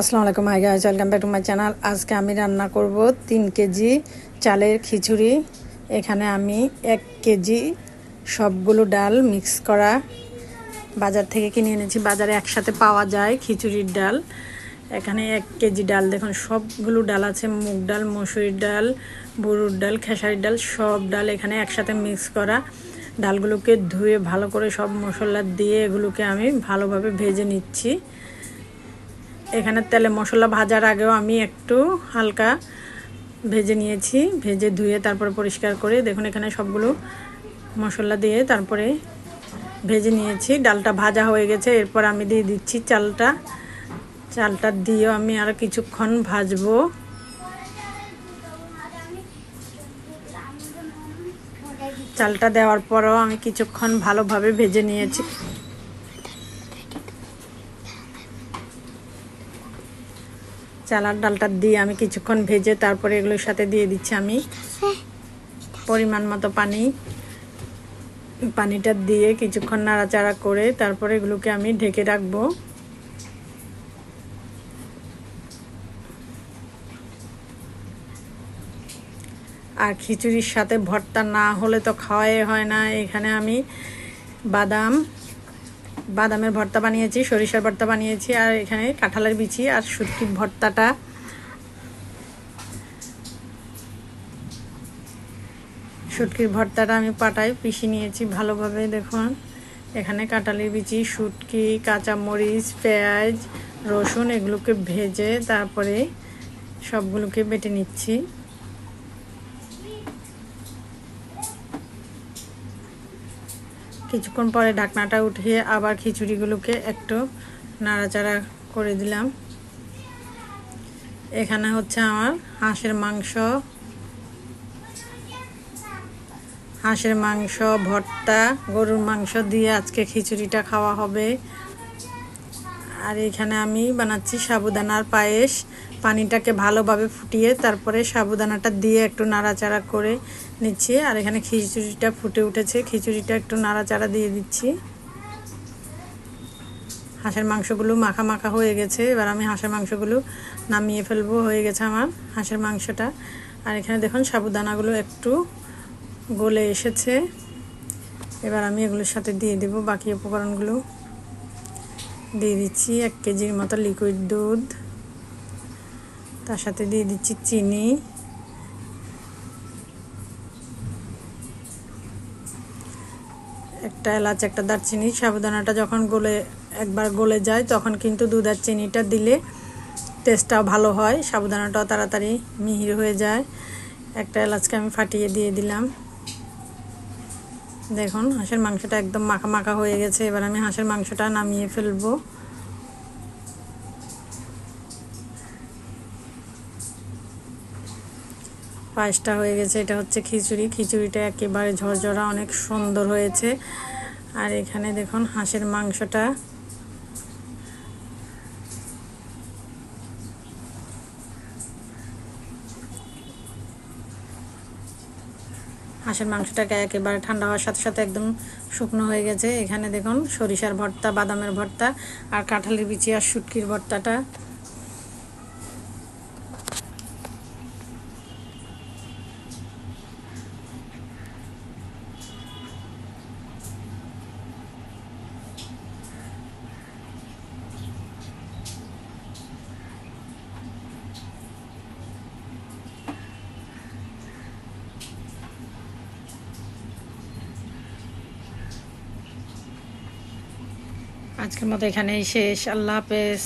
আসসালামু আলাইকুম hi guys welcome back to my channel আজকে আমি রান্না করব তিন কেজি চালের খিচুড়ি। এখানে আমি এক কেজি সবগুলো ডাল মিক্স করা বাজার থেকে কিনে এনেছি। বাজারে একসাথে পাওয়া যায় খিচুড়ির ডাল। এখানে এক কেজি ডাল, দেখুন, সবগুলো ডাল আছে। মুগ ডাল, মসুরির ডাল গরুর ডাল, খেসারির ডাল, সব ডাল এখানে একসাথে মিক্স করা। ডালগুলোকে ধুয়ে ভালো করে সব মশলা দিয়ে এগুলোকে আমি ভালোভাবে ভেজে নিচ্ছি। এখানে তেলে মশলা ভাজার আগেও আমি একটু হালকা ভেজে নিয়েছি। ভেজে ধুয়ে তারপরে পরিষ্কার করে দেখুন এখানে সবগুলো মশলা দিয়ে তারপরে ভেজে নিয়েছি। ডালটা ভাজা হয়ে গেছে, এরপর আমি দিয়ে দিচ্ছি চালটা। চালটা দিয়েও আমি আর কিছুক্ষণ ভাজবো। চালটা দেওয়ার পরও আমি কিছুক্ষণ ভালোভাবে ভেজে নিয়েছি। চালার ডালটা দিয়ে আমি কিছুক্ষণ ভেজে তারপরে এগুলোর সাথে দিয়ে দিচ্ছি আমি। পরিমাণ মতো পানি। পানিটা দিয়ে কিছুক্ষণ নাড়াচাড়া করে তারপরে এগুলোকে আমি ঢেকে রাখব। আর খিচুড়ির সাথে ভর্তা না হলে তো খাওয়াই হয় না। এখানে আমি বাদাম বাদামের ভর্তা বানিয়েছি, সরিষার ভর্তা বানিয়েছি, আর এখানে কাঁঠালের বিচি আর শুটকির ভর্তাটা। শুটকির ভর্তাটা আমি পাটায় পিষে নিয়েছি ভালোভাবে, দেখুন। এখানে কাঁঠালের বিচি, শুটকি, কাঁচামরিচ, পেঁয়াজ, রসুন, এগুলোকে ভেজে তারপরে সবগুলোকে বেটে নিচ্ছি। কিছুক্ষণ পরে ঢাকনাটা উঠিয়ে আবার খিচুড়িগুলোকে একটু নাড়াচাড়া করে দিলাম। এখানে হচ্ছে আমার হাঁসের মাংস। হাঁসের মাংস, ভর্তা, গরুর মাংস দিয়ে আজকে খিচুড়িটা খাওয়া হবে। আর এখানে আমি বানাচ্ছি সাবুদানার পায়েস। পানিটাকে ভালোভাবে ফুটিয়ে তারপরে সাবুদানাটা দিয়ে একটু নাড়াচাড়া করে নিচ্ছি। আর এখানে খিচুড়িটা ফুটে উঠেছে। খিচুড়িটা একটু নাড়াচাড়া দিয়ে দিচ্ছি। হাঁসের মাংসগুলো মাখা মাখা হয়ে গেছে। এবার আমি হাঁসের মাংসগুলো নামিয়ে ফেলব। হয়ে গেছে আমার হাঁসের মাংসটা। আর এখানে দেখুন সাবুদানাগুলো একটু গলে এসেছে। এবার আমি এগুলোর সাথে দিয়ে দেব। বাকি উপকরণগুলো দিয়ে দিচ্ছি। এক কেজির মতো লিকুইড দুধ। তার সাথে দিয়ে দিচ্ছি চিনি। একটা এলাচ, একটা দারচিনি, সাবুদানাটা যখন গলে, একবার গলে যায়, তখন কিন্তু দুধ আর চিনিটা দিলে টেস্টটাও ভালো হয়, সাবুদানাটাও তাড়াতাড়ি মিহির হয়ে যায়। একটা এলাচকে আমি ফাটিয়ে দিয়ে দিলাম। দেখুন, হাঁসের মাংসটা একদম মাখা মাখা হয়ে গেছে, এবার আমি হাঁসের মাংসটা নামিয়ে ফেলব। পায়েসটা হয়ে গেছে। এটা হচ্ছে খিচুড়ি। খিচুড়িটা একেবারে ঝরঝরা, অনেক সুন্দর হয়েছে। আর এখানে দেখুন হাঁসের মাংসটা। হাঁসের মাংসটাকে একেবারে ঠান্ডা হওয়ার সাথে সাথে একদম শুকনো হয়ে গেছে। এখানে দেখুন সরিষার ভর্তা, বাদামের ভর্তা আর কাঁঠালের বিচি আর শুটকির ভর্তাটা। আজকের মতো এখানেই শেষ। আল্লাহ হাফেজ।